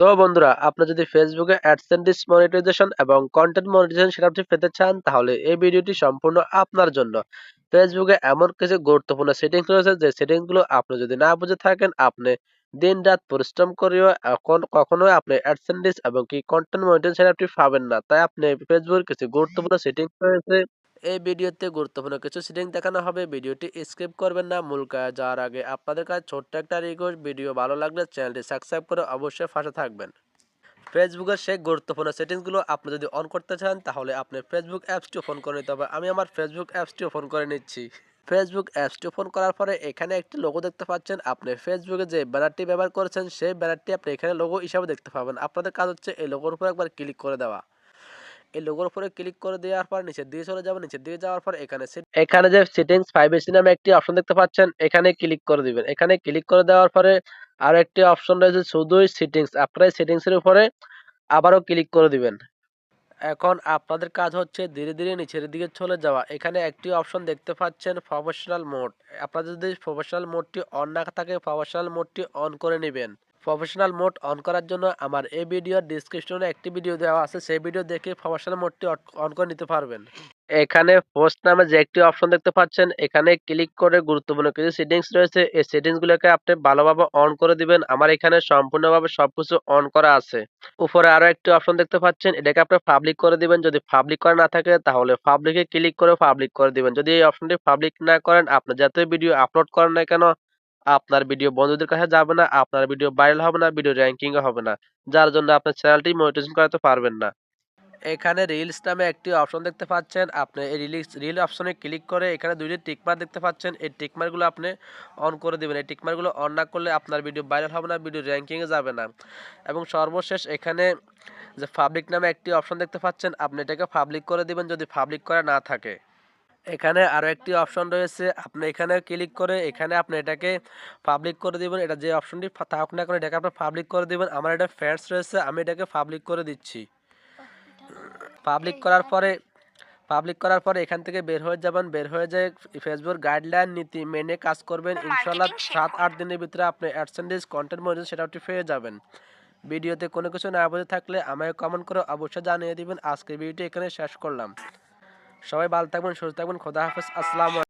তো বন্ধুরা, আপনি যদি ফেসবুকে অ্যাডসেন্স মনিটাইজেশন এবং কন্টেন্ট মনিটাইজেশন সেটআপটি পেতে চান, তাহলে এই ভিডিওটি সম্পূর্ণ আপনার জন্য। ফেসবুকে এমন কিছু গুরুত্বপূর্ণ সেটিংস রয়েছে যে সেটিংসগুলো আপনি যদি না বুঝে থাকেন, আপনি দিন রাত পরিশ্রম করেও এখন কখনোই আপনি অ্যাডসেন্স এবং কি কন্টেন্ট মনিটাইজেশন সেটআপটি পাবেন না। তাই আপনি ফেসবুকের কিছু গুরুত্বপূর্ণ সেটিংস রয়েছে। এই ভিডিওতে গুরুত্বপূর্ণ কিছু সেটিং দেখানো হবে। ভিডিওটি স্কিপ করবেন না, মূল কাজ যাওয়ার আগে আপনাদের কাছে ছোট্ট একটা রিকোয়েস্ট ভিডিও ভালো লাগলে চ্যানেলটি সাবস্ক্রাইব করে অবশ্যই পাশে থাকবেন। ফেসবুকের সেই গুরুত্বপূর্ণ সেটিংসগুলো আপনি যদি অন করতে চান, তাহলে আপনি ফেসবুক অ্যাপসটি ওপেন করে নিতে হবে। আমি আমার ফেসবুক অ্যাপসটি ওপেন করে নিচ্ছি। ফেসবুক অ্যাপসটি ওপেন করার পরে এখানে একটি লোগো দেখতে পাচ্ছেন। আপনি ফেসবুকে যে ব্যানারটি ব্যবহার করেছেন, সেই ব্যানারটি আপনি এখানে লোগো হিসাবে দেখতে পাবেন। আপনাদের কাজ হচ্ছে এই লোগোর উপর একবার ক্লিক করে দেওয়া। এই লোগোর উপরে ক্লিক করে দেওয়ার পর নিচের দিকে চলে যাবেন নিচের দিকে যাওয়ার পর এখানে এখানে যে সেটিংস প্রাইভেসি নামে একটি অপশন দেখতে পাচ্ছেন, এখানে ক্লিক করে দিবেন। এখানে ক্লিক করে দেওয়ার পরে আর একটি অপশন রয়েছে শুধুই সেটিংস আপনারা সেটিংস এর উপরে আবারও ক্লিক করে দিবেন। এখন আপনাদের কাজ হচ্ছে ধীরে ধীরে নিচের দিকে চলে যাওয়া। এখানে একটি অপশন দেখতে পাচ্ছেন প্রফেশনাল মোড আপনাদের যদি প্রফেশনাল মোডটি অন না থাকে প্রফেশনাল মোডটি অন করে নেবেন। প্রফেশনাল মোড অন করার জন্য আমার এই ভিডিওর ডিসক্রিপশনে একটি ভিডিও দেওয়া আছে। সেই ভিডিও দেখে প্রফেশনাল মোডটি অন করে নিতে পারবেন। এখানে পোস্ট নামে যে একটি অপশন দেখতে পাচ্ছেন, এখানে ক্লিক করে গুরুত্বপূর্ণ কিছু সেটিংস রয়েছে। এই সেটিংস গুলোকে আপনি ভালোভাবে অন করে দিবেন। আমার এখানে সম্পূর্ণভাবে সবকিছু অন করা আছে। উপরে আরও একটি অপশন দেখতে পাচ্ছেন, এটাকে আপনি পাবলিক করে দিবেন। যদি পাবলিক করা না থাকে, তাহলে পাবলিকে ক্লিক করে পাবলিক করে দিবেন। যদি এই অপশনটি পাবলিক না করেন, আপনি যতই ভিডিও আপলোড করেন না কেন আপনার ভিডিও বন্ধুদের কাছে যাবে না, আপনার ভিডিও ভাইরাল হবে না ভিডিও র্যাঙ্কিং হবে না। যার জন্য আপনার চ্যানেলটি মনিটাইজেশন করাতে পারবেন না। এখানে রিলস নামে একটি অপশন দেখতে পাচ্ছেন। আপনি এই রিলিক্স রিল অপশনে ক্লিক করে এখানে দুইটি টিকমার দেখতে পাচ্ছেন। এই টিকমারগুলো আপনি অন করে দিবেন। এই টিকমারগুলো অন না করলে আপনার ভিডিও ভাইরাল হবে না ভিডিও র্যাঙ্কিংয়ে যাবে না। এবং সর্বশেষ এখানে যে পাবলিক নামে একটি অপশন দেখতে পাচ্ছেন, আপনি এটাকে পাবলিক করে দিবেন যদি পাবলিক করা না থাকে। এখানে আরও একটি অপশন রয়েছে। আপনি এখানে ক্লিক করে এখানে আপনি এটাকে পাবলিক করে দিবেন। এটা যে অপশনটি থাকুক না করে এটাকে আপনি পাবলিক করে দিবেন। আমার এটা ফ্যান্স রয়েছে আমি এটাকে পাবলিক করে দিচ্ছি। পাবলিক করার পরে পাবলিক করার পরে এখান থেকে বের হয়ে যাবেন। বের হয়ে যায় ফেসবুক গাইডলাইন নীতি মেনে কাজ করবেন। ইনশাল্লাহ সাত আট দিনের ভিতরে আপনি অ্যাডসেন্ডেজ কন্টেন্ট মজুদ সেটা আপনি পেয়ে যাবেন। ভিডিওতে কোনো কিছু না বুঝে থাকলে আমায় কমেন্ট করে অবশ্যই জানিয়ে দিবেন। আজকের ভিডিওটি এখানে শেষ করলাম। সবাই ভালো থাকবেন সুস্থ থাকবেন খোদা হাফেজ আসসালামু